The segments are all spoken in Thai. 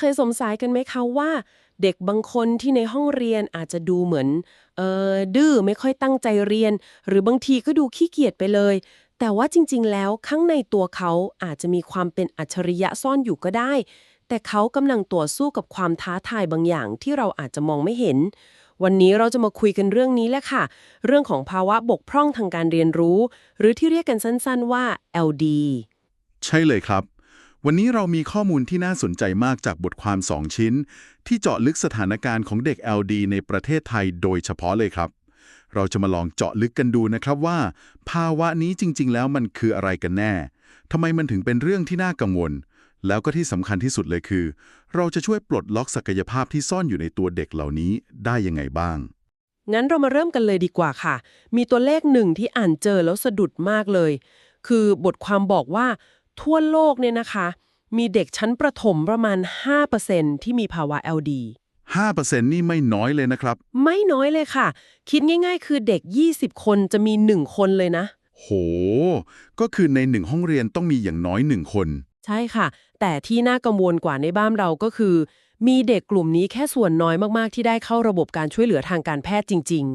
เคยสงสัยกันไหมคะว่าเด็กบางคนที่ในห้องเรียนอาจจะดูเหมือนเออดื้อไม่ค่อยตั้งใจเรียน หรือบางทีก็ดูขี้เกียจไปเลย แต่ว่าจริง ๆ แล้วข้างในตัวเขาอาจจะมีความเป็นอัจฉริยะซ่อนอยู่ก็ได้ แต่เขากำลังต่อสู้กับความท้าทายบางอย่างที่เราอาจจะมองไม่เห็น วันนี้เราจะมาคุยกันเรื่องนี้แหละค่ะ เรื่องของภาวะบกพร่องทางการเรียนรู้ หรือที่เรียกกันสั้น ๆ ว่า LD ใช่เลยครับ วันนี้เรามีข้อมูลที่น่าสนใจมากจากบทความ 2 ชิ้น ที่เจาะลึกสถานการณ์ของเด็ก LD ในประเทศไทยโดยเฉพาะเลยครับ เราจะมาลองเจาะลึกกันดูนะครับว่า ภาวะนี้จริง ๆ แล้วมันคืออะไรกันแน่ทำไมมันถึงเป็นเรื่องที่น่ากังวล แล้วก็ที่สำคัญที่สุดเลยคือ เราจะช่วยปลดล็อกศักยภาพที่ซ่อนอยู่ในตัวเด็กเหล่านี้ได้ยังไงบ้างงั้นเรามาเริ่มกันเลยดีกว่าค่ะ มีตัวเลขหนึ่งที่อ่านเจอแล้วสะดุดมากเลย คือบทความบอกว่า ทั่วโลกเนี่ยนะคะ มีเด็กชั้นประถมประมาณ 5%ที่มีภาวะ LD 5%นี่ไม่น้อยเลยนะครับ ไม่น้อยเลยค่ะ คิดง่ายๆ คือเด็ก 20 คนจะมี 1 คนเลยนะ โห ก็คือในหนึ่งห้องเรียนต้องมีอย่างน้อยหนึ่งคน ใช่ค่ะ แต่ที่น่ากังวลกว่าในบ้านเราก็คือ มีเด็กกลุ่มนี้แค่ส่วนน้อยมากๆ ที่ได้เข้าระบบการช่วยเหลือทางการแพทย์จริง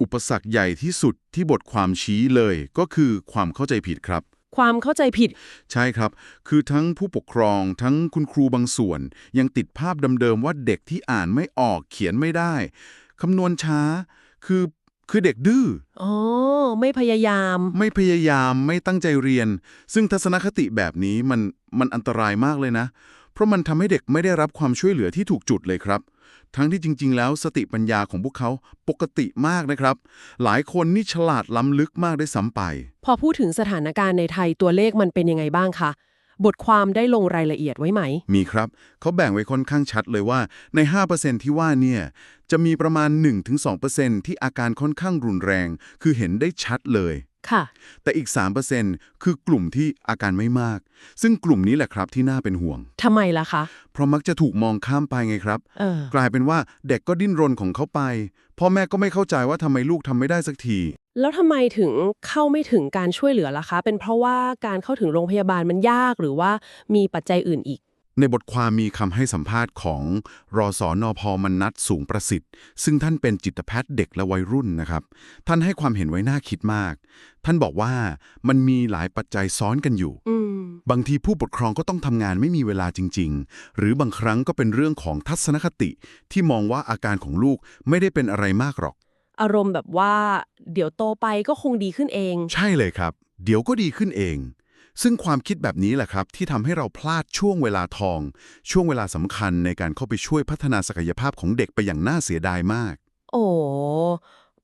อุปสรรคใหญ่ที่สุดที่บทความชี้เลย ก็คือความเข้าใจผิดครับๆ ความเข้าใจผิด ใช่ครับ คือทั้งผู้ปกครองทั้งคุณครูบางส่วน ยังติดภาพเดิมๆว่าเด็กที่อ่านไม่ออกเขียนไม่ได้คำนวณช้า คือคือเด็กดื้อ อ๋อ ไม่พยายาม ไม่พยายามไม่ตั้งใจเรียน ซึ่งทัศนคติแบบนี้มันมันอันตรายมากเลยนะ เพราะมันทำให้เด็กไม่ได้รับความช่วยเหลือที่ถูกจุดเลยครับ ทั้งที่จริง ๆ แล้วสติปัญญาของพวกเขาปกติมากนะครับ หลายคนนี่ฉลาดล้ำลึกมากได้วยซ้ำไป พอพูดถึงสถานการณ์ในไทยตัวเลขมันเป็นยังไงบ้างคะ บทความได้ลงรายละเอียดไว้ไหม มีครับ เขาแบ่งไว้ค่อนข้างชัดเลยว่าใน 5%ที่ว่าเนี่ย จะมีประมาณ 1-2%ที่อาการค่อนข้างรุนแรง คือเห็นได้ชัดเลย ค่ะ แต่อีก 3%คือกลุ่มที่อาการไม่มาก ซึ่งกลุ่มนี้แหละครับที่น่าเป็นห่วง ทำไมล่ะคะ เพราะมักจะถูกมองข้ามไปไงครับ เออ กลายเป็นว่าเด็กก็ดิ้นรนของเขาไป พ่อแม่ก็ไม่เข้าใจว่าทำไมลูกทำไม่ได้สักที แล้วทำไมถึงเข้าไม่ถึงการช่วยเหลือล่ะคะ เป็นเพราะว่าการเข้าถึงโรงพยาบาลมันยากหรือว่ามีปัจจัยอื่นอีก ในบทความมีคำให้สัมภาษณ์ของรอสอนอพอมนัทสูงประสิทธิ์ ซึ่งท่านเป็นจิตแพทย์เด็กและวัยรุ่นนะครับ ท่านให้ความเห็นไว้น่าคิดมาก ท่านบอกว่ามันมีหลายปัจจัยซ้อนกันอยู่อืมบางทีผู้ปกครองก็ต้องทำงานไม่มีเวลาจริง ๆ หรือบางครั้งก็เป็นเรื่องของทัศนคติที่มองว่าอาการของลูกไม่ได้เป็นอะไรมากหรอก อารมณ์แบบว่า เดี๋ยวโตไปก็คงดีขึ้นเอง ใช่เลยครับ เดี๋ยวก็ดีขึ้นเอง ซึ่งความคิดแบบนี้แหละครับ ที่ทำให้เราพลาดช่วงเวลาทอง ช่วงเวลาสำคัญในการเข้าไปช่วยพัฒนาศักยภาพของเด็กไปอย่างน่าเสียดายมาก โอ้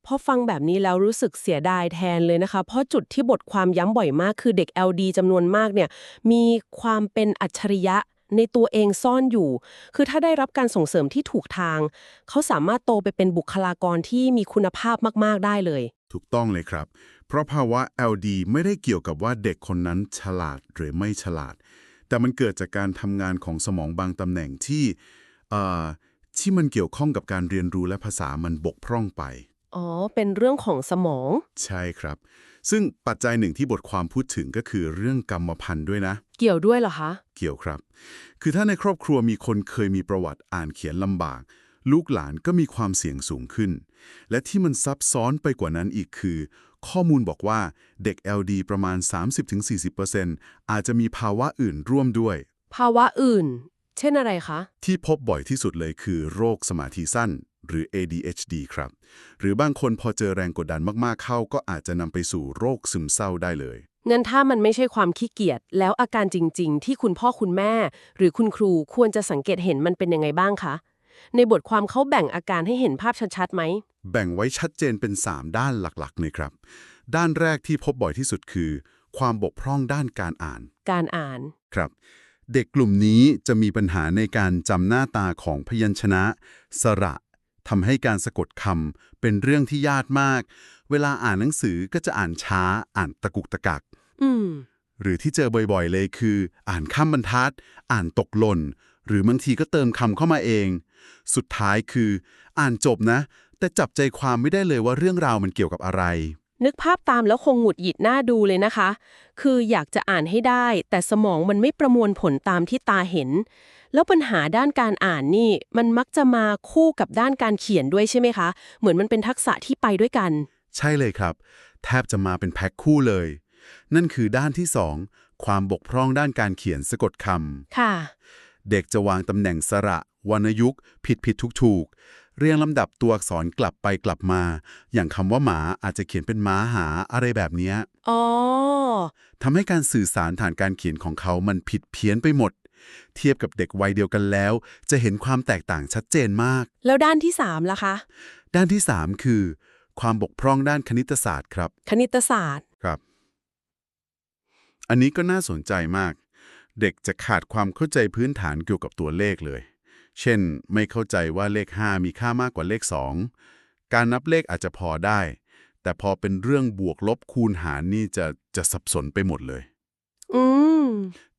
พอฟังแบบนี้แล้วรู้สึกเสียดายแทนเลยนะคะ เพราะจุดที่บทความย้ำบ่อยมากคือเด็ก LD จำนวนมากเนี่ย มีความเป็นอัจฉริยะในตัวเองซ่อนอยู่ คือถ้าได้รับการส่งเสริมที่ถูกทาง เขาสามารถโตไปเป็นบุคลากรที่มีคุณภาพมาก ๆ ได้เลย ถูกต้องเลยครับ เพราะภาวะ LD ไม่ได้เกี่ยวกับว่าเด็กคนนั้นฉลาดหรือไม่ฉลาด แต่มันเกิดจากการทำงานของสมองบางตำแหน่งที่เอ่อที่มันเกี่ยวข้องกับการเรียนรู้และภาษามันบกพร่องไป อ๋อ เป็นเรื่องของสมอง ใช่ครับ ซึ่งปัจจัยหนึ่งที่บทความพูดถึงก็คือเรื่องกรรมพันธุ์ด้วยนะ เกี่ยวด้วยเหรอคะ เกี่ยวครับ คือถ้าในครอบครัวมีคนเคยมีประวัติอ่านเขียนลำบาก ลูกหลานก็มีความเสี่ยงสูงขึ้น และที่มันซับซ้อนไปกว่านั้นอีกคือ ข้อมูลบอกว่าเด็ก LD ประมาณ 30-40%อาจจะมีภาวะอื่นร่วมด้วย ภาวะอื่น เช่นอะไรคะ ที่พบบ่อยที่สุดเลยคือโรคสมาธิสั้น หรือ ADHD ครับ หรือบางคนพอเจอแรงกดดันมากๆเข้า ก็อาจจะนำไปสู่โรคซึมเศร้าได้เลยงั้นถ้ามันไม่ใช่ความขี้เกียจแล้วอาการจริง ๆ ที่คุณพ่อคุณแม่ หรือคุณครูควรจะสังเกตเห็นมันเป็นยังไงบ้างคะ ในบทความเขาแบ่งอาการให้เห็นภาพชัดๆไหม แบ่งไว้ชัดเจนเป็น 3 ด้านหลักๆเลยครับ ด้านแรกที่พบบ่อยที่สุดคือ ความบกพร่องด้านการอ่าน การอ่าน ครับ เด็กกลุ่มนี้จะมีปัญหาในการจำหน้าตาของพยัญชนะ สระทำให้การสะกดคำเป็นเรื่องที่ยากมาก เวลาอ่านหนังสือก็จะอ่านช้า อ่านตะกุกตะกัก อืม หรือที่เจอบ่อยๆเลยคือ อ่านข้ามบรรทัด อ่านตกหล่น หรือบางทีก็เติมคำเข้ามาเอง สุดท้ายคือ อ่านจบนะ แต่จับใจความไม่ได้เลยว่าเรื่องราวมันเกี่ยวกับอะไร นึกภาพตามแล้วคงหงุดหงิดหน้าดูเลยนะคะ คืออยากจะอ่านให้ได้ แต่สมองมันไม่ประมวลผลตามที่ตาเห็น แล้วปัญหาด้านการอ่านนี่ มันมักจะมาคู่กับด้านการเขียนด้วยใช่ไหมคะ เหมือนมันเป็นทักษะที่ไปด้วยกัน ใช่เลยครับ แทบจะมาเป็นแพ็คคู่เลย นั่นคือด้านที่2ความบกพร่องด้านการเขียนสะกดคค่ะำ เด็กจะวางตำแหน่งสระ วรรณยุกต์ผิดผิดถูกถูกๆเรียงลำดับตัวอักษรกลับไปกลับมา อย่างคำว่าหมาอาจจะเขียนเป็นม้าหาอะไรแบบเนี้ยอ๋อทำให้การสื่อสารฐานการเขียนของเขามันผิดเพี้ยนไปหมด เทียบกับเด็กวัยเดียวกันแล้ว จะเห็นความแตกต่างชัดเจนมาก แล้วด้านที่สามล่ะคะ ด้านที่ 3 คือ ความบกพร่องด้านคณิตศาสตร์ครับ คณิตศาสตร์ครับ อันนี้ก็น่าสนใจมาก เด็กจะขาดความเข้าใจพื้นฐานเกี่ยวกับตัวเลขเลย เช่น ไม่เข้าใจว่าเลข 5 มีค่ามากกว่าเลข 2 การนับเลขอาจจะพอได้ แต่พอเป็นเรื่องบวกลบคูณหารนี่จะจะสับสนไปหมดเลยอืม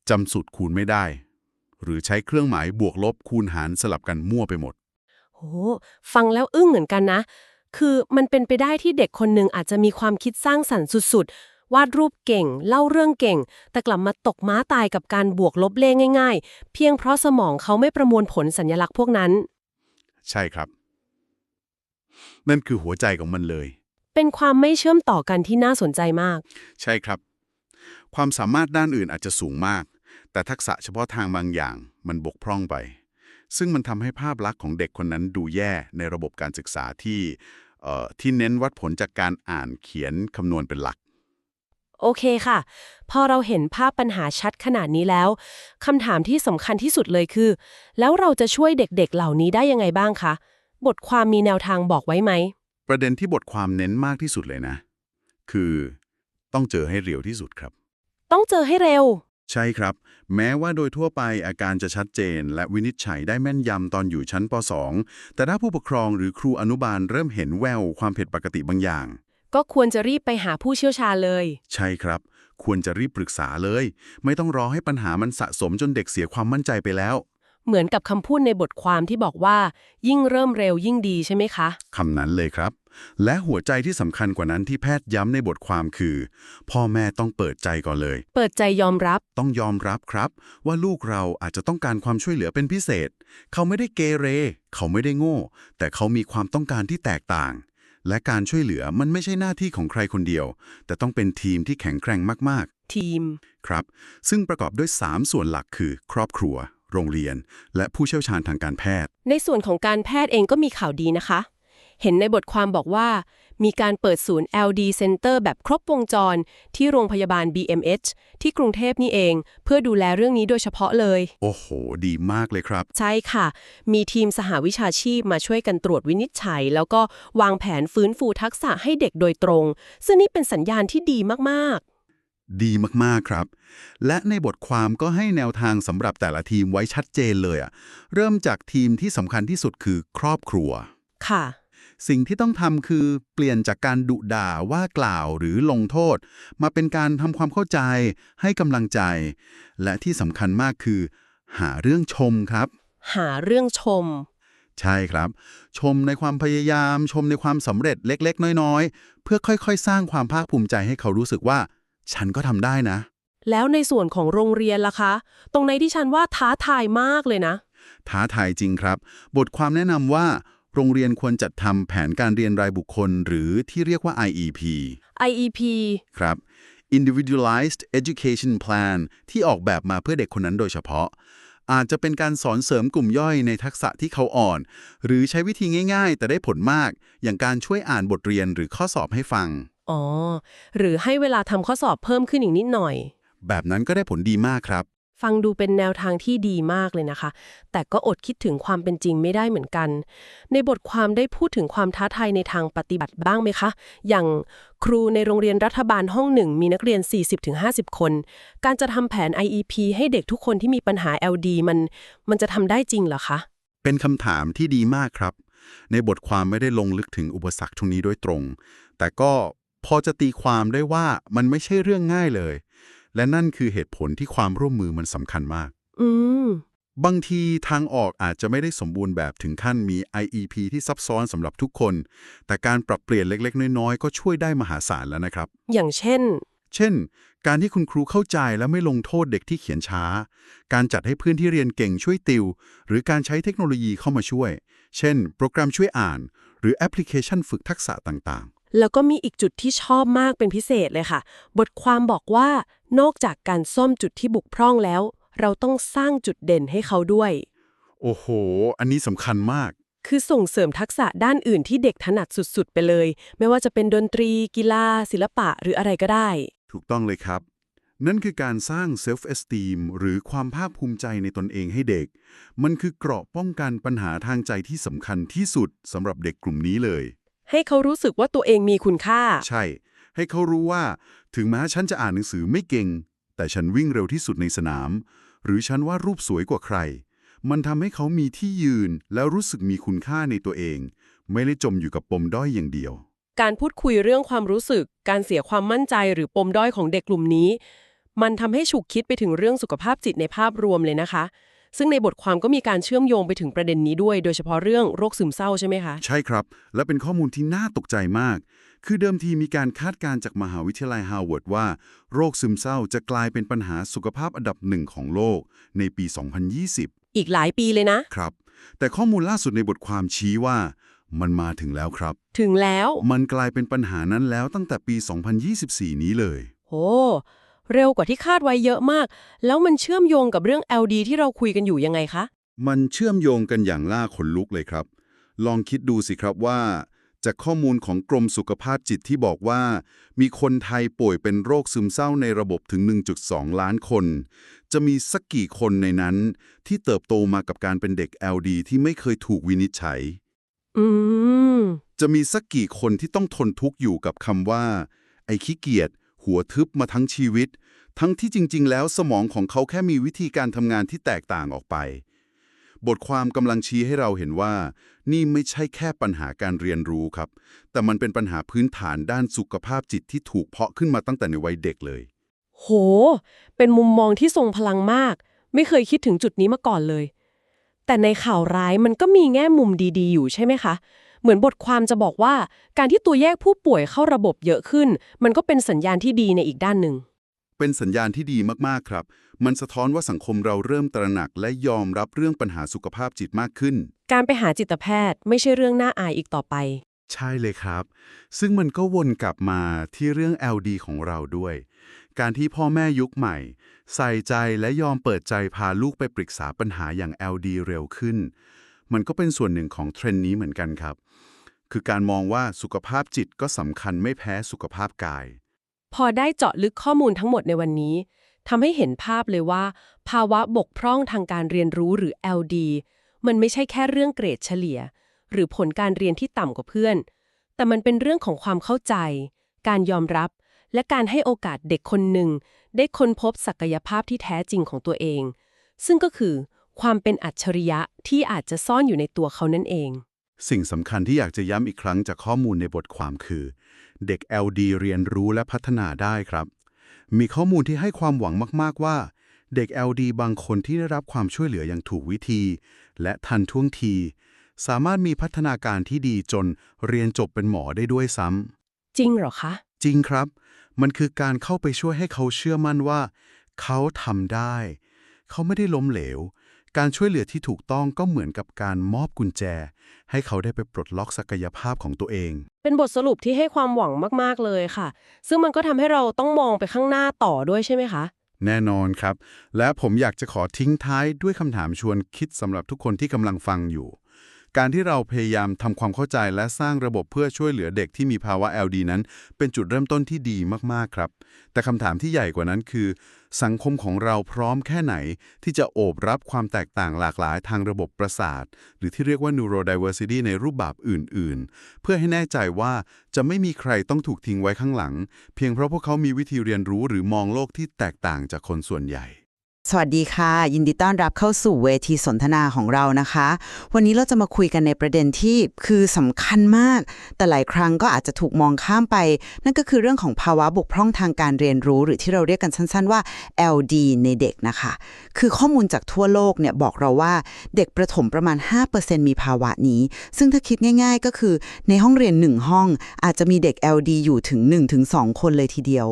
จำสูตรคูณไม่ได้ หรือใช้เครื่องหมายบวกลบคูณหารสลับกันมั่วไปหมดโหฟังแล้วอึ้งเหมือนกันนะ คือมันเป็นไปได้ที่เด็กคนหนึ่งอาจจะมีความคิดสร้างสรรค์สุดๆ วาดรูปเก่ง เล่าเรื่องเก่ง แต่กลับมาตกม้าตายกับการบวกลบเลขง่าย ๆ เพียงเพราะสมองเขาไม่ประมวลผลสัญลักษณ์พวกนั้น ใช่ครับ นั่นคือหัวใจของมันเลย เป็นความไม่เชื่อมต่อกันที่น่าสนใจมาก ใช่ครับ ความสามารถด้านอื่นอาจจะสูงมาก แต่ทักษะเฉพาะทางบางอย่างมันบกพร่องไป ซึ่งมันทำให้ภาพลักษณ์ของเด็กคนนั้นดูแย่ในระบบการศึกษาที่เอ่อที่เน้นวัดผลจากการอ่านเขียนคำนวณเป็นหลัก โอเคค่ะ พอเราเห็นภาพปัญหาชัดขนาดนี้แล้วคำถามที่สำคัญที่สุดเลยคือ แล้วเราจะช่วยเด็กๆ เหล่านี้ได้ยังไงบ้างคะ บทความมีแนวทางบอกไว้ไหม ประเด็นที่บทความเน้นมากที่สุดเลยนะ คือ ต้องเจอให้เร็วที่สุดครับ ต้องเจอให้เร็ว ใช่ครับ แม้ว่าโดยทั่วไปอาการจะชัดเจน และวินิจฉัยได้แม่นยำตอนอยู่ชั้นป .2 แต่ถ้าผู้ปกครองหรือครูอนุบาลเริ่มเห็นแววความผิดปกติบางอย่าง ก็ควรจะรีบไปหาผู้เชี่ยวชาญเลย ใช่ครับ ควรจะรีบปรึกษาเลย ไม่ต้องรอให้ปัญหามันสะสมจนเด็กเสียความมั่นใจไปแล้ว เหมือนกับคำพูดในบทความที่บอกว่า ยิ่งเริ่มเร็วยิ่งดีใช่ไหมคะคำนั้นเลยครับ และหัวใจที่สำคัญกว่านั้นที่แพทย์ย้ำในบทความคือ พ่อแม่ต้องเปิดใจก่อนเลย เปิดใจยอมรับ ต้องยอมรับครับ ว่าลูกเราอาจจะต้องการความช่วยเหลือเป็นพิเศษ เขาไม่ได้เกเร เขาไม่ได้โง่ แต่เขามีความต้องการที่แตกต่าง และการช่วยเหลือมันไม่ใช่หน้าที่ของใครคนเดียว แต่ต้องเป็นทีมที่แข็งแกร่งมากทีมๆครับ ซึ่งประกอบด้วย 3 ส่วนหลักคือ ครอบครัว โรงเรียน และผู้เชี่ยวชาญทางการแพทย์ ในส่วนของการแพทย์เองก็มีข่าวดีนะคะ เห็นในบทความบอกว่า มีการเปิดศูนย์ LD Center แบบครบวงจร ที่โรงพยาบาล BMH ที่กรุงเทพนี่เอง เพื่อดูแลเรื่องนี้โดยเฉพาะเลย โอ้โห ดีมากเลยครับ ใช่ค่ะ มีทีมสหวิชาชีพมาช่วยกันตรวจวินิจฉัย แล้วก็วางแผนฟื้นฟูทักษะให้เด็กโดยตรง ซึ่งนี่เป็นสัญญาณที่ดีมากดีมาก ๆ ครับ และในบทความก็ให้แนวทางสำหรับแต่ละทีมไว้ชัดเจนเลยอะเริ่มจากทีมที่สำคัญที่สุดคือครอบครัวๆค่ะ สิ่งที่ต้องทำคือเปลี่ยนจากการดุด่าว่ากล่าวหรือลงโทษ มาเป็นการทำความเข้าใจ ให้กำลังใจ และที่สำคัญมากคือ หาเรื่องชมครับ หาเรื่องชม ใช่ครับ ชมในความพยายาม ชมในความสำเร็จเล็ก ๆ น้อย ๆ เพื่อค่อยๆ สร้างความภาคภูมิใจให้เขารู้สึกว่า ฉันก็ทำได้นะ แล้วในส่วนของโรงเรียนล่ะคะ ตรงในที่ฉันว่าท้าทายมากเลยนะ ท้าทายจริงครับ บทความแนะนำว่า โรงเรียนควรจัดทำแผนการเรียนรายบุคคล หรือที่เรียกว่า IEP IEP ครับ Individualized Education Plan ที่ออกแบบมาเพื่อเด็กคนนั้นโดยเฉพาะ อาจจะเป็นการสอนเสริมกลุ่มย่อยในทักษะที่เขาอ่อน หรือใช้วิธีง่าย ๆ แต่ได้ผลมาก อย่างการช่วยอ่านบทเรียนหรือข้อสอบให้ฟัง อ๋อ หรือให้เวลาทำข้อสอบเพิ่มขึ้นอีกนิดหน่อย แบบนั้นก็ได้ผลดีมากครับ ฟังดูเป็นแนวทางที่ดีมากเลยนะคะ แต่ก็อดคิดถึงความเป็นจริงไม่ได้เหมือนกัน ในบทความได้พูดถึงความท้าทายในทางปฏิบัติบ้างไหมคะ อย่างครูในโรงเรียนรัฐบาลห้องหนึ่งมีนักเรียน 40-50 คน การจะทำแผน IEP ให้เด็กทุกคนที่มีปัญหา LD มัน มันจะทำได้จริงเหรอคะ เป็นคำถามที่ดีมากครับ ในบทความไม่ได้ลงลึกถึงอุปสรรคทุกนี้โดยตรง แต่ก็พอจะตีความได้ว่ามันไม่ใช่เรื่องง่ายเลย และนั่นคือเหตุผลที่ความร่วมมือมันสำคัญมาก อืม บางทีทางออกอาจจะไม่ได้สมบูรณ์แบบถึงขั้นมี IEP ที่ซับซ้อนสำหรับทุกคน แต่การปรับเปลี่ยนเล็กๆ น้อยๆ ก็ช่วยได้มหาศาลแล้วนะครับ อย่างเช่น เช่น การที่คุณครูเข้าใจและไม่ลงโทษเด็กที่เขียนช้า การจัดให้เพื่อนที่เรียนเก่งช่วยติว หรือการใช้เทคโนโลยีเข้ามาช่วย เช่น โปรแกรมช่วยอ่าน หรือแอปพลิเคชันฝึกทักษะต่าง แล้วก็มีอีกจุดที่ชอบมากเป็นพิเศษเลยค่ะ บทความบอกว่านอกจากการซ่อมจุดที่บุกพร่องแล้ว เราต้องสร้างจุดเด่นให้เขาด้วยๆโอ้โห อันนี้สำคัญมาก คือส่งเสริมทักษะด้านอื่นที่เด็กถนัดสุดๆ ไปเลย ไม่ว่าจะเป็นดนตรี กีฬา ศิลปะหรืออะไรก็ได้ ถูกต้องเลยครับ นั่นคือการสร้าง self esteem หรือความภาคภูมิใจในตนเองให้เด็ก มันคือเกราะป้องกันปัญหาทางใจที่สำคัญที่สุดสำหรับเด็กกลุ่มนี้เลย ให้เขารู้สึกว่าตัวเองมีคุณค่า ใช่ ให้เขารู้ว่า ถึงแม้ฉันจะอ่านหนังสือไม่เก่ง แต่ฉันวิ่งเร็วที่สุดในสนาม หรือฉันว่าดรูปสวยกว่าใคร มันทำให้เขามีที่ยืนแล้วรู้สึกมีคุณค่าในตัวเอง ไม่ได้จมอยู่กับปมด้อยอย่างเดียว การพูดคุยเรื่องความรู้สึก การเสียความมั่นใจหรือปมด้อยของเด็กกลุ่มนี้ มันทำให้ฉุกคิดไปถึงเรื่องสุขภาพจิตในภาพรวมเลยนะคะ ซึ่งในบทความก็มีการเชื่อมโยงไปถึงประเด็นนี้ด้วย โดยเฉพาะเรื่องโรคซึมเศร้าใช่ไหมคะ ใช่ครับ และเป็นข้อมูลที่น่าตกใจมาก คือเดิมทีมีการคาดการณ์จากมหาวิทยาลัยฮาร์วาร์ดว่า โรคซึมเศร้าจะกลายเป็นปัญหาสุขภาพอันดับหนึ่งของโลก ในปี 2020 อีกหลายปีเลยนะ ครับ แต่ข้อมูลล่าสุดในบทความชี้ว่า มันมาถึงแล้วครับ ถึงแล้ว มันกลายเป็นปัญหานั้นแล้วตั้งแต่ปี 2024 นี้เลยโห เร็วกว่าที่คาดไว้เยอะมาก แล้วมันเชื่อมโยงกับเรื่อง LD ที่เราคุยกันอยู่ยังไงคะ มันเชื่อมโยงกันอย่างล่าขนลุกเลยครับ ลองคิดดูสิครับว่า จากข้อมูลของกรมสุขภาพจิตที่บอกว่า มีคนไทยป่วยเป็นโรคซึมเศร้าในระบบถึง 1.2 ล้านคน จะมีสักกี่คนในนั้น ที่เติบโตมากับการเป็นเด็ก LD ที่ไม่เคยถูกวินิจฉัย อืม จะมีสักกี่คนที่ต้องทนทุกข์อยู่กับคำว่า ไอ้ขี้เกียจ หัวทึบมาทั้งชีวิต ทั้งที่จริง ๆ แล้วสมองของเขาแค่มีวิธีการทำงานที่แตกต่างออกไป บทความกำลังชี้ให้เราเห็นว่า นี่ไม่ใช่แค่ปัญหาการเรียนรู้ครับ แต่มันเป็นปัญหาพื้นฐานด้านสุขภาพจิตที่ถูกเพาะขึ้นมาตั้งแต่ในวัยเด็กเลย โห เป็นมุมมองที่ทรงพลังมาก ไม่เคยคิดถึงจุดนี้มาก่อนเลย แต่ในข่าวร้ายมันก็มีแง่มุมดี ๆ อยู่ใช่ไหมคะ เหมือนบทความจะบอกว่า การที่ตัวแยกผู้ป่วยเข้าระบบเยอะขึ้น มันก็เป็นสัญญาณที่ดีในอีกด้านหนึ่ง เป็นสัญญาณที่ดีมากๆครับ มันสะท้อนว่าสังคมเราเริ่มตระหนักและยอมรับเรื่องปัญหาสุขภาพจิตมากขึ้น การไปหาจิตแพทย์ไม่ใช่เรื่องน่าอายอีกต่อไป ใช่เลยครับ ซึ่งมันก็วนกลับมาที่เรื่อง LD ของเราด้วย การที่พ่อแม่ยุคใหม่ ใส่ใจและยอมเปิดใจพาลูกไปปรึกษาปัญหาอย่าง LD เร็วขึ้นมันก็เป็นส่วนหนึ่งของเทรนด์นี้เหมือนกันครับ คือการมองว่าสุขภาพจิตก็สำคัญไม่แพ้สุขภาพกาย พอได้เจาะลึกข้อมูลทั้งหมดในวันนี้ทำให้เห็นภาพเลยว่า ภาวะบกพร่องทางการเรียนรู้หรือ LD มันไม่ใช่แค่เรื่องเกรดเฉลี่ย หรือผลการเรียนที่ต่ำกว่าเพื่อน แต่มันเป็นเรื่องของความเข้าใจ การยอมรับ และการให้โอกาสเด็กคนหนึ่ง ได้ค้นพบศักยภาพที่แท้จริงของตัวเอง ซึ่งก็คือความเป็นอัจฉริยะที่อาจจะซ่อนอยู่ในตัวเขานั่นเอง สิ่งสำคัญที่อยากจะย้ำอีกครั้งจากข้อมูลในบทความคือ เด็ก LD เรียนรู้และพัฒนาได้ครับ มีข้อมูลที่ให้ความหวังมากๆว่า เด็ก LD บางคนที่ได้รับความช่วยเหลืออย่างถูกวิธี และทันท่วงที สามารถมีพัฒนาการที่ดีจนเรียนจบเป็นหมอได้ด้วยซ้ำจริงเหรอคะ จริงครับ มันคือการเข้าไปช่วยให้เขาเชื่อมั่นว่า เขาทำได้ เขาไม่ได้ล้มเหลว การช่วยเหลือที่ถูกต้องก็เหมือนกับการมอบกุญแจ ให้เขาได้ไปปลดล็อกศักยภาพของตัวเอง เป็นบทสรุปที่ให้ความหวังมาก ๆ เลยค่ะ ซึ่งมันก็ทำให้เราต้องมองไปข้างหน้าต่อด้วยใช่ไหมคะ แน่นอนครับ และผมอยากจะขอทิ้งท้ายด้วยคำถามชวนคิดสำหรับทุกคนที่กำลังฟังอยู่ การที่เราพยายามทำความเข้าใจและสร้างระบบเพื่อช่วยเหลือเด็กที่มีภาวะ LD นั้น เป็นจุดเริ่มต้นที่ดีมากๆครับ แต่คำถามที่ใหญ่กว่านั้นคือ สังคมของเราพร้อมแค่ไหน ที่จะโอบรับความแตกต่างหลากหลายทางระบบประสาท หรือที่เรียกว่า neurodiversity ในรูปแบบอื่น ๆ เพื่อให้แน่ใจว่าจะไม่มีใครต้องถูกทิ้งไว้ข้างหลัง เพียงเพราะพวกเขามีวิธีเรียนรู้หรือมองโลกที่แตกต่างจากคนส่วนใหญ่ สวัสดีค่ะ ยินดีต้อนรับเข้าสู่เวทีสนทนาของเรานะคะ วันนี้เราจะมาคุยกันในประเด็นที่คือสำคัญมาก แต่หลายครั้งก็อาจจะถูกมองข้ามไป นั่นก็คือเรื่องของภาวะบกพร่องทางการเรียนรู้ หรือที่เราเรียกกันสั้นๆว่า LD ในเด็กนะคะ คือข้อมูลจากทั่วโลกเนี่ยบอกเราว่าเด็กประถมประมาณ 5%มีภาวะนี้ ซึ่งถ้าคิดง่าย ๆ ก็คือในห้องเรียนหนึ่งห้อง อาจจะมีเด็ก LD อยู่ถึง 1-2 คนเลยทีเดียว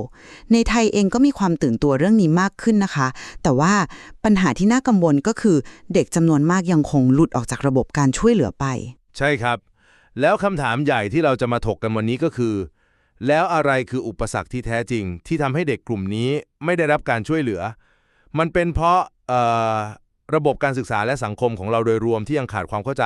ในไทยเองก็มีความตื่นตัวเรื่องนี้มากขึ้นนะคะ แต่ว่าปัญหาที่น่ากังวลก็คือเด็กจำนวนมากยังคงหลุดออกจากระบบการช่วยเหลือไป ใช่ครับ แล้วคำถามใหญ่ที่เราจะมาถกกันวันนี้ก็คือ แล้วอะไรคืออุปสรรคที่แท้จริง ที่ทำให้เด็กกลุ่มนี้ไม่ได้รับการช่วยเหลือ มันเป็นเพราะระบบการศึกษาและสังคมของเราโดยรวมที่ยังขาดความเข้าใจ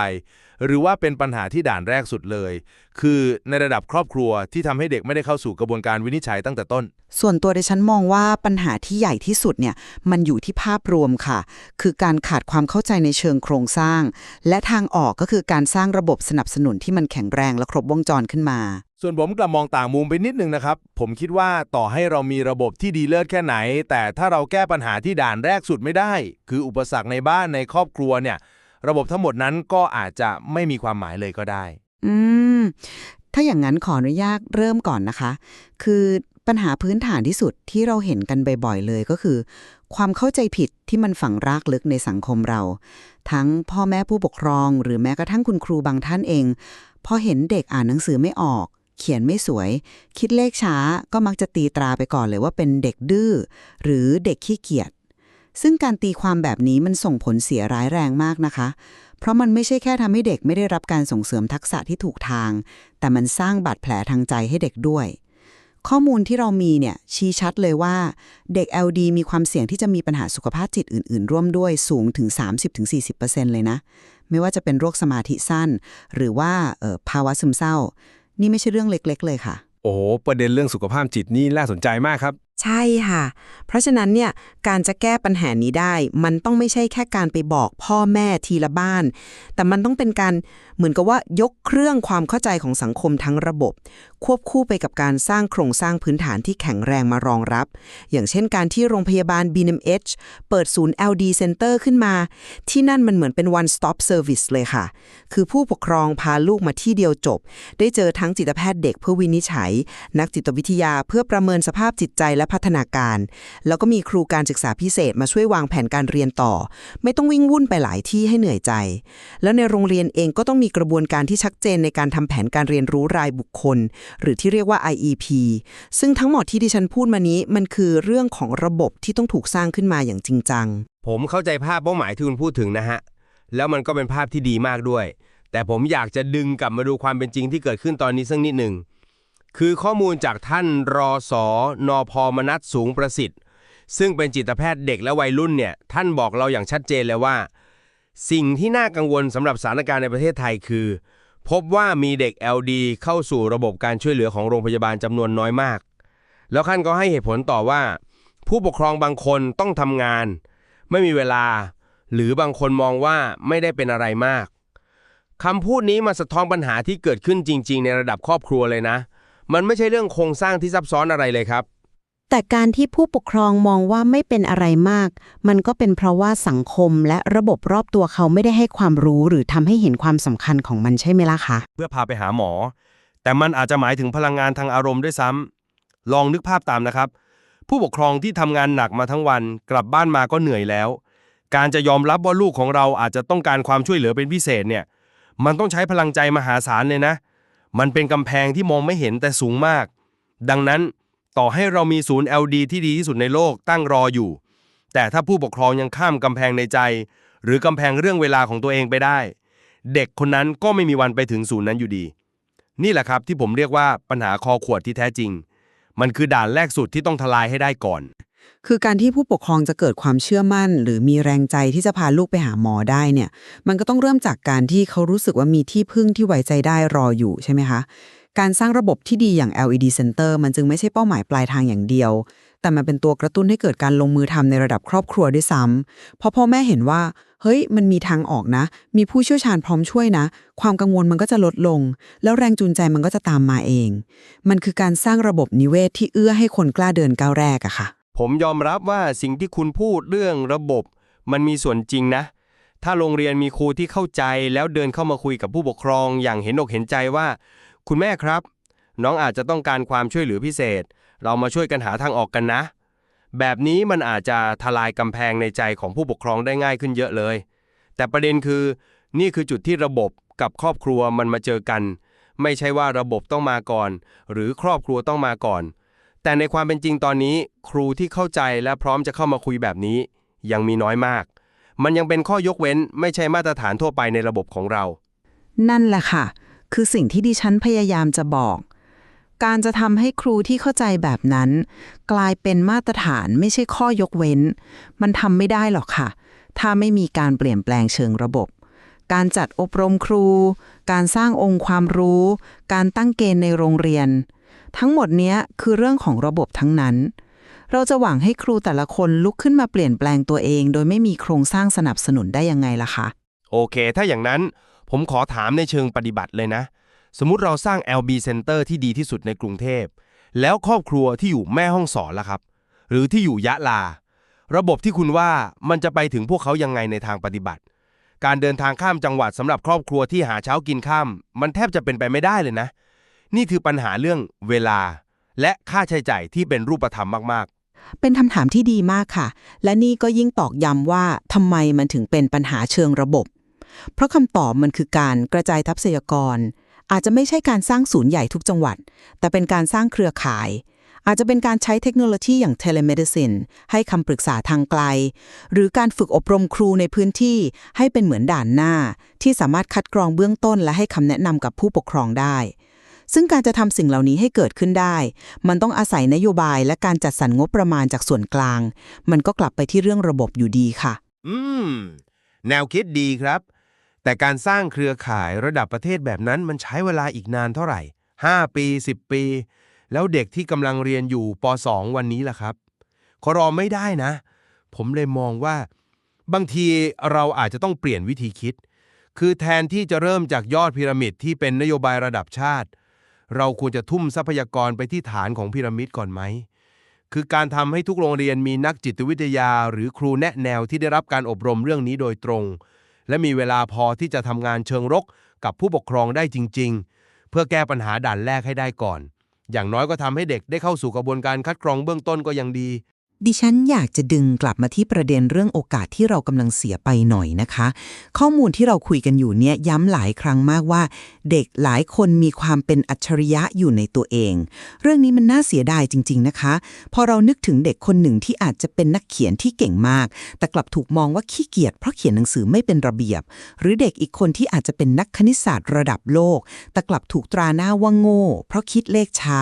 หรือว่าเป็นปัญหาที่ด่านแรกสุดเลย คือในระดับครอบครัวที่ทำให้เด็กไม่ได้เข้าสู่กระบวนการวินิจฉัยตั้งแต่ต้น ส่วนตัวดิฉันมองว่าปัญหาที่ใหญ่ที่สุดเนี่ยมันอยู่ที่ภาพรวมค่ะ คือการขาดความเข้าใจในเชิงโครงสร้าง และทางออกก็คือการสร้างระบบสนับสนุนที่มันแข็งแรงและครบวงจรขึ้นมา ส่วนผมกลับมองต่างมุมไปนิดนึงนะครับ ผมคิดว่าต่อให้เรามีระบบที่ดีเลิศแค่ไหน แต่ถ้าเราแก้ปัญหาที่ด่านแรกสุดไม่ได้ คืออุปสรรคในบ้านในครอบครัวเนี่ย ระบบทั้งหมดนั้นก็อาจจะไม่มีความหมายเลยก็ได้ อืม ถ้าอย่างนั้นขออนุญาตเริ่มก่อนนะคะ คือปัญหาพื้นฐานที่สุดที่เราเห็นกันบ่อยๆเลยก็คือ ความเข้าใจผิดที่มันฝังรากลึกในสังคมเรา ทั้งพ่อแม่ผู้ปกครอง หรือแม้กระทั่งคุณครูบางท่านเอง พอเห็นเด็กอ่านหนังสือไม่ออก เขียนไม่สวย คิดเลขช้าก็มักจะตีตราไปก่อนเลยว่าเป็นเด็กดื้อ หรือเด็กขี้เกียจ ซึ่งการตีความแบบนี้มันส่งผลเสียร้ายแรงมากนะคะ เพราะมันไม่ใช่แค่ทำให้เด็กไม่ได้รับการส่งเสริมทักษะที่ถูกทาง แต่มันสร้างบาดแผลทางใจให้เด็กด้วย ข้อมูลที่เรามีเนี่ยชี้ชัดเลยว่าเด็ก LD มีความเสี่ยงที่จะมีปัญหาสุขภาพจิตอื่น ๆ ร่วมด้วยสูงถึง 30-40%เลยนะ ไม่ว่าจะเป็นโรคสมาธิสั้น หรือว่าออภาวะซึมเศร้า นี่ไม่ใช่เรื่องเล็ก ๆ เลยค่ะ โอ้ประเด็นเรื่องสุขภาพจิตนี่น่าสนใจมากครับ ใช่ค่ะ เพราะฉะนั้นเนี่ยการจะแก้ปัญหานี้ได้ มันต้องไม่ใช่แค่การไปบอกพ่อแม่ทีละบ้าน แต่มันต้องเป็นการเหมือนกับว่ายกเครื่องความเข้าใจของสังคมทั้งระบบ ควบคู่ไปกับการสร้างโครงสร้างพื้นฐานที่แข็งแรงมารองรับ อย่างเช่นการที่โรงพยาบาล BNMH เปิดศูนย์ LD Center ขึ้นมา ที่นั่นมันเหมือนเป็น one stop service เลยค่ะ คือผู้ปกครองพาลูกมาที่เดียวจบ ได้เจอทั้งจิตแพทย์เด็กเพื่อวินิจฉัย นักจิตวิทยาเพื่อประเมินสภาพจิตใจและพัฒนาการ แล้วก็มีครูการศึกษาพิเศษมาช่วยวางแผนการเรียนต่อ ไม่ต้องวิ่งวุ่นไปหลายที่ให้เหนื่อยใจ แล้วในโรงเรียนเองก็ต้องมีกระบวนการที่ชัดเจนในการทำแผนการเรียนรู้รายบุคคล หรือที่เรียกว่า IEP ซึ่งทั้งหมดที่ดิฉันพูดมานี้มันคือเรื่องของระบบที่ต้องถูกสร้างขึ้นมาอย่างจริงจัง ผมเข้าใจภาพเป้าหมายที่คุณพูดถึงนะฮะ แล้วมันก็เป็นภาพที่ดีมากด้วย แต่ผมอยากจะดึงกลับมาดูความเป็นจริงที่เกิดขึ้นตอนนี้สักนิดหนึ่งคือข้อมูลจากท่านรอสอนอพมนัสสูงประสิทธิ์ ซึ่งเป็นจิตแพทย์เด็กและวัยรุ่นเนี่ยท่านบอกเราอย่างชัดเจนเลยว่า สิ่งที่น่ากังวลสำหรับสถานการณ์ในประเทศไทยคือ พบว่ามีเด็ก LD เข้าสู่ระบบการช่วยเหลือของโรงพยาบาลจำนวนน้อยมาก แล้วท่านก็ให้เหตุผลต่อว่า ผู้ปกครองบางคนต้องทำงาน ไม่มีเวลา หรือบางคนมองว่าไม่ได้เป็นอะไรมากคำพูดนี้มาสะท้อนปัญหาที่เกิดขึ้นจริง ๆ ในระดับครอบครัวเลยนะ มันไม่ใช่เรื่องโครงสร้างที่ซับซ้อนอะไรเลยครับ แต่การที่ผู้ปกครองมองว่าไม่เป็นอะไรมาก มันก็เป็นเพราะว่าสังคมและระบบรอบตัวเขาไม่ได้ให้ความรู้หรือทำให้เห็นความสำคัญของมันใช่ไหมล่ะคะ เพื่อพาไปหาหมอ แต่มันอาจจะหมายถึงพลังงานทางอารมณ์ด้วยซ้ำลองนึกภาพตามนะครับ ผู้ปกครองที่ทำงานหนักมาทั้งวัน กลับบ้านมาก็เหนื่อยแล้ว การจะยอมรับว่าลูกของเราอาจจะต้องการความช่วยเหลือเป็นพิเศษเนี่ย มันต้องใช้พลังใจมหาศาลเลยนะ มันเป็นกำแพงที่มองไม่เห็นแต่สูงมาก ดังนั้น ต่อให้เรามีศูนย์ LD ที่ดีที่สุดในโลกตั้งรออยู่ แต่ถ้าผู้ปกครองยังข้ามกำแพงในใจ หรือกำแพงเรื่องเวลาของตัวเองไปได้ เด็กคนนั้นก็ไม่มีวันไปถึงศูนย์นั้นอยู่ดี นี่แหละครับที่ผมเรียกว่าปัญหาคอขวดที่แท้จริง มันคือด่านแรกสุดที่ต้องทลายให้ได้ก่อน คือการที่ผู้ปกครองจะเกิดความเชื่อมั่น หรือมีแรงใจที่จะพาลูกไปหาหมอได้เนี่ย มันก็ต้องเริ่มจากการที่เขารู้สึกว่ามีที่พึ่งที่ไว้ใจได้รออยู่ใช่ไหมคะ การสร้างระบบที่ดีอย่าง LED Center มันจึงไม่ใช่เป้าหมายปลายทางอย่างเดียว แต่มันเป็นตัวกระตุ้นให้เกิดการลงมือทำในระดับครอบครัวด้วยซ้ำเพราะพ่อแม่เห็นว่า เฮ้ย มันมีทางออกนะ มีผู้เชี่ยวชาญพร้อมช่วยนะ ความกังวลมันก็จะลดลง แล้วแรงจูงใจมันก็จะตามมาเอง มันคือการสร้างระบบนิเวศที่เอื้อให้คนกล้าเดินก้าวแรกอะค่ะ ผมยอมรับว่าสิ่งที่คุณพูดเรื่องระบบ มันมีส่วนจริงนะ ถ้าโรงเรียนมีครูที่เข้าใจแล้วเดินเข้ามาคุยกับผู้ปกครองอย่างเห็นอกเห็นใจว่า คุณแม่ครับ น้องอาจจะต้องการความช่วยเหลือพิเศษ เรามาช่วยกันหาทางออกกันนะ แบบนี้มันอาจจะทลายกำแพงในใจของผู้ปกครองได้ง่ายขึ้นเยอะเลย แต่ประเด็นคือ นี่คือจุดที่ระบบกับครอบครัวมันมาเจอกัน ไม่ใช่ว่าระบบต้องมาก่อน หรือครอบครัวต้องมาก่อน แต่ในความเป็นจริงตอนนี้ ครูที่เข้าใจและพร้อมจะเข้ามาคุยแบบนี้ ยังมีน้อยมาก มันยังเป็นข้อยกเว้นไม่ใช่มาตรฐานทั่วไปในระบบของเรา นั่นแหละค่ะ คือสิ่งที่ดิฉันพยายามจะบอก การจะทำให้ครูที่เข้าใจแบบนั้น กลายเป็นมาตรฐานไม่ใช่ข้อยกเว้น มันทำไม่ได้หรอกค่ะ ถ้าไม่มีการเปลี่ยนแปลงเชิงระบบ การจัดอบรมครู การสร้างองค์ความรู้ การตั้งเกณฑ์ในโรงเรียน ทั้งหมดนี้คือเรื่องของระบบทั้งนั้นเราจะหวังให้ครูแต่ละคนลุกขึ้นมาเปลี่ยนแปลงตัวเอง โดยไม่มีโครงสร้างสนับสนุนได้ยังไงล่ะคะ โอเค ถ้าอย่างนั้น ผมขอถามในเชิงปฏิบัติเลยนะ สมมุติเราสร้าง LB Center ที่ดีที่สุดในกรุงเทพ แล้วครอบครัวที่อยู่แม่ห้องสอนล่ะครับ หรือที่อยู่ยะลา ระบบที่คุณว่ามันจะไปถึงพวกเขายังไงในทางปฏิบัติ การเดินทางข้ามจังหวัดสำหรับครอบครัวที่หาเช้ากินข้ามมันแทบจะเป็นไปไม่ได้เลยนะ นี่คือปัญหาเรื่องเวลา และค่าใช้จ่ายที่เป็นรูปธรรมมากๆเป็นคำถามที่ดีมากค่ะ และนี่ก็ยิ่งตอกย้ำว่าทำไมมันถึงเป็นปัญหาเชิงระบบ เพราะคำตอบมันคือการกระจายทรัพยากร อาจจะไม่ใช่การสร้างศูนย์ใหญ่ทุกจังหวัด แต่เป็นการสร้างเครือข่าย อาจจะเป็นการใช้เทคโนโลยีอย่าง telemedicine ให้คำปรึกษาทางไกล หรือการฝึกอบรมครูในพื้นที่ให้เป็นเหมือนด่านหน้า ที่สามารถคัดกรองเบื้องต้นและให้คำแนะนำกับผู้ปกครองได้ซึ่งการจะทำสิ่งเหล่านี้ให้เกิดขึ้นได้ มันต้องอาศัยนโยบายและการจัดสรรงบประมาณจากส่วนกลาง มันก็กลับไปที่เรื่องระบบอยู่ดีค่ะ อืม แนวคิดดีครับ แต่การสร้างเครือข่ายระดับประเทศแบบนั้นมันใช้เวลาอีกนานเท่าไหร่ 5 ปี 10 ปี แล้วเด็กที่กำลังเรียนอยู่ป .2 วันนี้ล่ะครับขารอไม่ได้นะ ผมเลยมองว่า บางทีเราอาจจะต้องเปลี่ยนวิธีคิด คือแทนที่จะเริ่มจากยอดพีระมิดที่เป็นนโยบายระดับชาติ เราควรจะทุ่มทรัพยากรไปที่ฐานของพีระมิดก่อนไหมคือการทำให้ทุกโรงเรียนมีนักจิตวิทยา หรือครูแนะแนวที่ได้รับการอบรมเรื่องนี้โดยตรง และมีเวลาพอที่จะทำงานเชิงรกกับผู้ปกครองได้จริง ๆ เพื่อแก้ปัญหาด่านแรกให้ได้ก่อน อย่างน้อยก็ทำให้เด็กได้เข้าสู่กระบวนการคัดกรองเบื้องต้นก็ยังดี ดิฉันอยากจะดึงกลับมาที่ประเด็นเรื่องโอกาสที่เรากำลังเสียไปหน่อยนะคะ ข้อมูลที่เราคุยกันอยู่เนี่ยย้ำหลายครั้งมากว่า เด็กหลายคนมีความเป็นอัจฉริยะอยู่ในตัวเอง เรื่องนี้มันน่าเสียดายจริง ๆนะคะ พอเรานึกถึงเด็กคนหนึ่งที่อาจจะเป็นนักเขียนที่เก่งมาก แต่กลับถูกมองว่าขี้เกียจเพราะเขียนหนังสือไม่เป็นระเบียบ หรือเด็กอีกคนที่อาจจะเป็นนักคณิตศาสตร์ระดับโลก แต่กลับถูกตราหน้าว่าโง่ เพราะคิดเลขช้า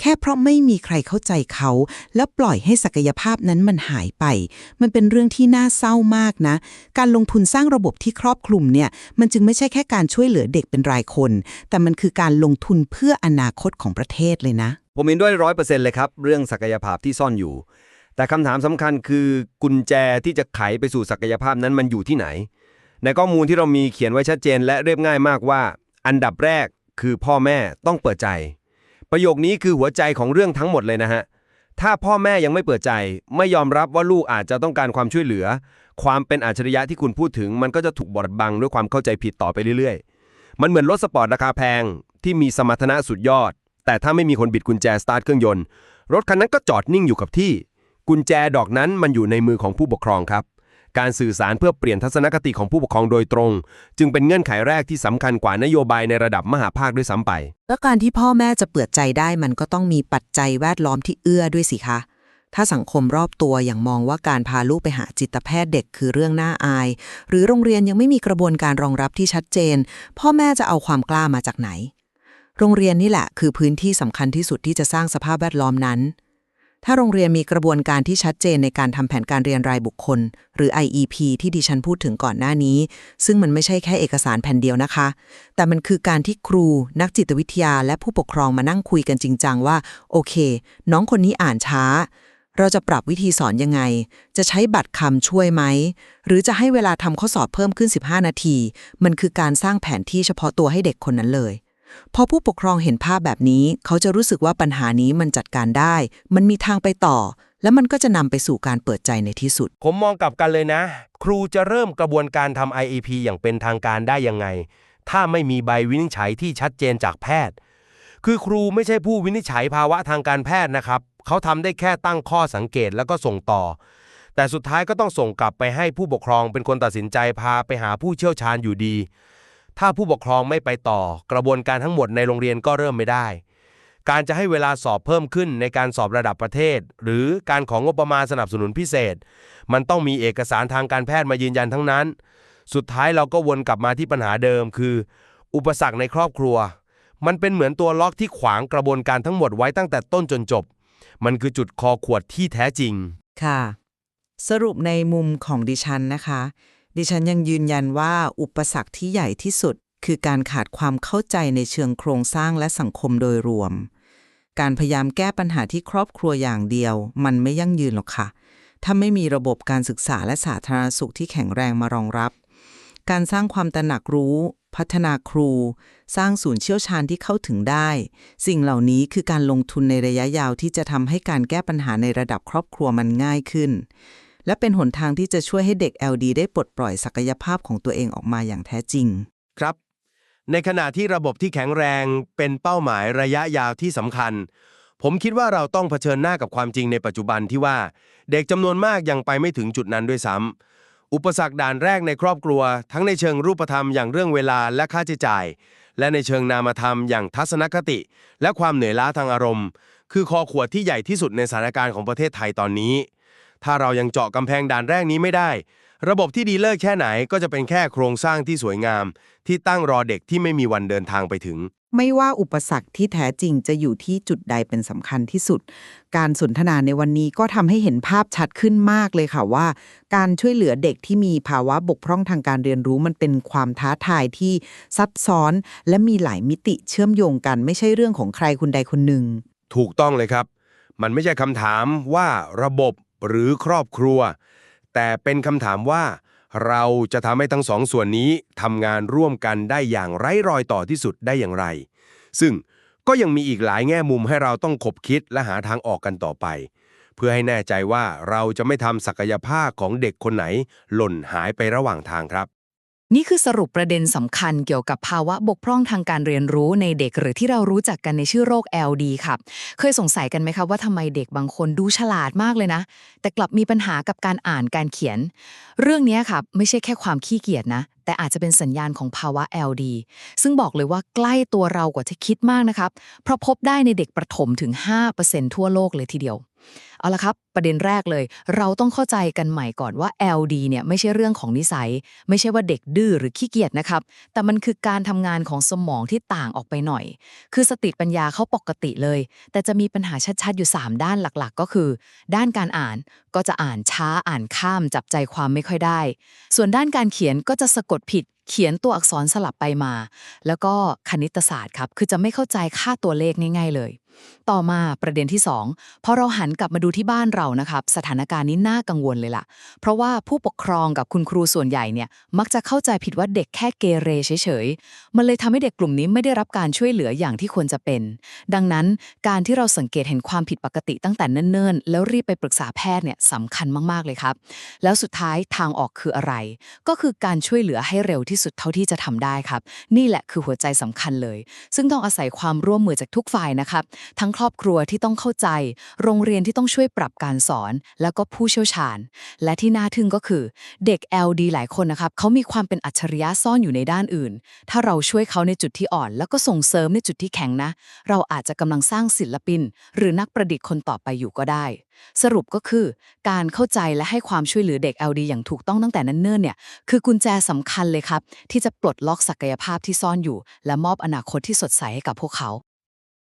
แค่เพราะไม่มีใครเข้าใจเขา แล้วปล่อยให้ศักยภาพนั้นมันหายไป มันเป็นเรื่องที่น่าเศร้ามากนะ การลงทุนสร้างระบบที่ครอบคลุมเนี่ย มันจึงไม่ใช่แค่การช่วยเหลือเด็กเป็นรายคน แต่มันคือการลงทุนเพื่ออนาคตของประเทศเลยนะ ผมเห็นด้วยร้อยเปอร์เซ็นต์เลยครับ เรื่องศักยภาพที่ซ่อนอยู่ แต่คำถามสำคัญคือกุญแจที่จะไขไปสู่ศักยภาพนั้นมันอยู่ที่ไหน ในข้อมูลที่เรามีเขียนไว้ชัดเจน และเรียบง่ายมากว่า อันดับแรกคือพ่อแม่ต้องเปิดใจ ประโยคนี้คือหัวใจของเรื่องทั้งหมดเลยนะฮะ ถ้าพ่อแม่ยังไม่เปิดใจ ไม่ยอมรับว่าลูกอาจจะต้องการความช่วยเหลือ ความเป็นอัจฉริยะที่คุณพูดถึง มันก็จะถูกบดบังด้วยความเข้าใจผิดต่อไปเรื่อยๆ มันเหมือนรถสปอร์ตราคาแพงที่มีสมรรถนะสุดยอด แต่ถ้าไม่มีคนบิดกุญแจสตาร์ทเครื่องยนต์ รถคันนั้นก็จอดนิ่งอยู่กับที่ กุญแจดอกนั้นมันอยู่ในมือของผู้ปกครองครับ การสื่อสารเพื่อเปลี่ยนทัศนคติของผู้ปกครองโดยตรง จึงเป็นเงื่อนไขแรกที่สำคัญกว่านโยบายในระดับมหาภาคด้วยซ้ำไป แล้วการที่พ่อแม่จะเปิดใจได้มันก็ต้องมีปัจจัยแวดล้อมที่เอื้อด้วยสิคะ ถ้าสังคมรอบตัวอย่างมองว่าการพาลูกไปหาจิตแพทย์เด็กคือเรื่องน่าอาย หรือโรงเรียนยังไม่มีกระบวนการรองรับที่ชัดเจน พ่อแม่จะเอาความกล้ามาจากไหน โรงเรียนนี่แหละ คือพื้นที่สำคัญที่สุดที่จะสร้างสภาพแวดล้อมนั้น ถ้าโรงเรียนมีกระบวนการที่ชัดเจนในการทำแผนการเรียนรายบุคคล หรือ IEP ที่ดิฉันพูดถึงก่อนหน้านี้ ซึ่งมันไม่ใช่แค่เอกสารแผ่นเดียวนะคะ แต่มันคือการที่ครู นักจิตวิทยา และผู้ปกครองมานั่งคุยกันจริงจังว่า โอเค น้องคนนี้อ่านช้า เราจะปรับวิธีสอนยังไง จะใช้บัตรคำช่วยไหม หรือจะให้เวลาทำข้อสอบเพิ่มขึ้น 15 นาที มันคือการสร้างแผนที่เฉพาะตัวให้เด็กคนนั้นเลย พอผู้ปกครองเห็นภาพแบบนี้ เขาจะรู้สึกว่าปัญหานี้มันจัดการได้ มันมีทางไปต่อ แล้วมันก็จะนำไปสู่การเปิดใจในที่สุด ผมมองกลับกันเลยนะ ครูจะเริ่มกระบวนการทำ IEP อย่างเป็นทางการได้ยังไง ถ้าไม่มีใบวินิจฉัยที่ชัดเจนจากแพทย์ คือครูไม่ใช่ผู้วินิจฉัยภาวะทางการแพทย์นะครับ เขาทำได้แค่ตั้งข้อสังเกตแล้วก็ส่งต่อ แต่สุดท้ายก็ต้องส่งกลับไปให้ผู้ปกครองเป็นคนตัดสินใจพาไปหาผู้เชี่ยวชาญอยู่ดี ถ้าผู้ปกครองไม่ไปต่อ กระบวนการทั้งหมดในโรงเรียนก็เริ่มไม่ได้ การจะให้เวลาสอบเพิ่มขึ้นในการสอบระดับประเทศ หรือการของงบประมาณสนับสนุนพิเศษ มันต้องมีเอกสารทางการแพทย์มายืนยันทั้งนั้น สุดท้ายเราก็วนกลับมาที่ปัญหาเดิมคือ อุปสรรคในครอบครัว มันเป็นเหมือนตัวล็อกที่ขวางกระบวนการทั้งหมดไว้ตั้งแต่ต้นจนจบ มันคือจุดคอขวดที่แท้จริง ค่ะ สรุปในมุมของดิฉันนะคะ ดิฉันยังยืนยันว่าอุปสรรคที่ใหญ่ที่สุด คือการขาดความเข้าใจในเชิงโครงสร้างและสังคมโดยรวม การพยายามแก้ปัญหาที่ครอบครัวอย่างเดียว มันไม่ยั่งยืนหรอกค่ะ ถ้าไม่มีระบบการศึกษาและสาธารณสุขที่แข็งแรงมารองรับ การสร้างความตระหนักรู้ พัฒนาครู สร้างศูนย์เชี่ยวชาญที่เข้าถึงได้ สิ่งเหล่านี้คือการลงทุนในระยะยาวที่จะทำให้การแก้ปัญหาในระดับครอบครัวมันง่ายขึ้น และเป็นหนทางที่จะช่วยให้เด็ก LD ได้ปลดปล่อยศักยภาพของตัวเองออกมาอย่างแท้จริง ครับ ในขณะที่ระบบที่แข็งแรงเป็นเป้าหมายระยะยาวที่สำคัญ ผมคิดว่าเราต้องเผชิญหน้ากับความจริงในปัจจุบันที่ว่า เด็กจำนวนมากยังไปไม่ถึงจุดนั้นด้วยซ้ำอุปสรรคด่านแรกในครอบครัว ทั้งในเชิงรูปธรรมอย่างเรื่องเวลาและค่าใช้จ่าย และในเชิงนามธรรมอย่างทัศนคติ และความเหนื่อยล้าทางอารมณ์ คือคอขวดที่ใหญ่ที่สุดในสถานการณ์ของประเทศไทยตอนนี้ ถ้าเรายังเจาะกำแพงด่านแรกนี้ไม่ได้ ระบบที่ดีเลิศแค่ไหนก็จะเป็นแค่โครงสร้างที่สวยงาม ที่ตั้งรอเด็กที่ไม่มีวันเดินทางไปถึง ไม่ว่าอุปสรรคที่แท้จริงจะอยู่ที่จุดใดเป็นสำคัญที่สุด การสนทนาในวันนี้ก็ทำให้เห็นภาพชัดขึ้นมากเลยค่ะว่า การช่วยเหลือเด็กที่มีภาวะบกพร่องทางการเรียนรู้มันเป็นความท้าทายที่ซับซ้อน และมีหลายมิติเชื่อมโยงกันไม่ใช่เรื่องของใครคนใดคนหนึ่งถูกต้องเลยครับ มันไม่ใช่คำถามว่าระบบ หรือครอบครัว แต่เป็นคำถามว่า เราจะทำให้ทั้งสองส่วนนี้ทำงานร่วมกันได้อย่างไร้รอยต่อที่สุดได้อย่างไร ซึ่งก็ยังมีอีกหลายแง่มุมให้เราต้องขบคิดและหาทางออกกันต่อไป เพื่อให้แน่ใจว่าเราจะไม่ทำศักยภาพของเด็กคนไหน หล่นหายไประหว่างทางครับ นี่คือสรุปประเด็นสำคัญเกี่ยวกับภาวะบกพร่องทางการเรียนรู้ในเด็กหรือที่เรารู้จักกันในชื่อโรค LD ครับเคยสงสัยกันไหมครับว่าทำไมเด็กบางคนดูฉลาดมากเลยนะ แต่กลับมีปัญหากับการอ่านการเขียน เรื่องนี้ครับไม่ใช่แค่ความขี้เกียจนะ แต่อาจจะเป็นสัญญาณของภาวะ LD ซึ่งบอกเลยว่าใกล้ตัวเรากว่าที่คิดมากนะครับเพราะพบได้ในเด็กประถมถึง 5%ทั่วโลกเลยทีเดียว เอาละครับ ประเด็นแรกเลย เราต้องเข้าใจกันใหม่ก่อนว่า LD เนี่ยไม่ใช่เรื่องของนิสัย ไม่ใช่ว่าเด็กดื้อหรือขี้เกียจนะครับ แต่มันคือการทำงานของสมองที่ต่างออกไปหน่อย คือสติปัญญาเขาปกติเลย แต่จะมีปัญหาชัดๆอยู่ 3 ด้านหลักๆ ก็คือ ด้านการอ่านก็จะอ่านช้าอ่านข้ามจับใจความไม่ค่อยได้ ส่วนด้านการเขียนก็จะสะกดผิดเขียนตัวอักษรสลับไปมา แล้วก็คณิตศาสตร์ครับ คือจะไม่เข้าใจค่าตัวเลขง่ายๆเลย ต่อมาประเด็นที่ 2 พอเราหันกลับมาดูที่บ้านเรานะครับ สถานการณ์นี้น่ากังวลเลยล่ะ เพราะว่าผู้ปกครองกับคุณครูส่วนใหญ่เนี่ยมักจะเข้าใจผิดว่าเด็กแค่เกเรเฉยๆ มันเลยทำให้เด็กกลุ่มนี้ไม่ได้รับการช่วยเหลืออย่างที่ควรจะเป็น ดังนั้นการที่เราสังเกตเห็นความผิดปกติตั้งแต่เนิ่นๆ แล้วรีบไปปรึกษาแพทย์เนี่ยสำคัญมากๆเลยครับ แล้วสุดท้ายทางออกคืออะไร ก็คือการช่วยเหลือให้เร็วที่สุดเท่าที่จะทำได้ครับ นี่แหละคือหัวใจสำคัญเลย ซึ่งต้องอาศัยความร่วมมือจากทุกฝ่ายนะครับทั้งครอบครัวที่ต้องเข้าใจ โรงเรียนที่ต้องช่วยปรับการสอน แล้วก็ผู้เชี่ยวชาญ และที่น่าทึ่งก็คือ เด็ก LD หลายคนนะครับเขามีความเป็นอัจฉริยะซ่อนอยู่ในด้านอื่น ถ้าเราช่วยเขาในจุดที่อ่อน แล้วก็ส่งเสริมในจุดที่แข็งนะ เราอาจจะกำลังสร้างศิลปิน หรือนักประดิษฐ์คนต่อไปอยู่ก็ได้ สรุปก็คือ การเข้าใจและให้ความช่วยเหลือเด็ก LD อย่างถูกต้องตั้งแต่นั้นเนิ่นเนี่ยคือกุญแจสำคัญเลยครับ ที่จะปลดล็อกศักยภาพที่ซ่อนอยู่ และมอบอนาคตที่สดใสให้กับพวกเขา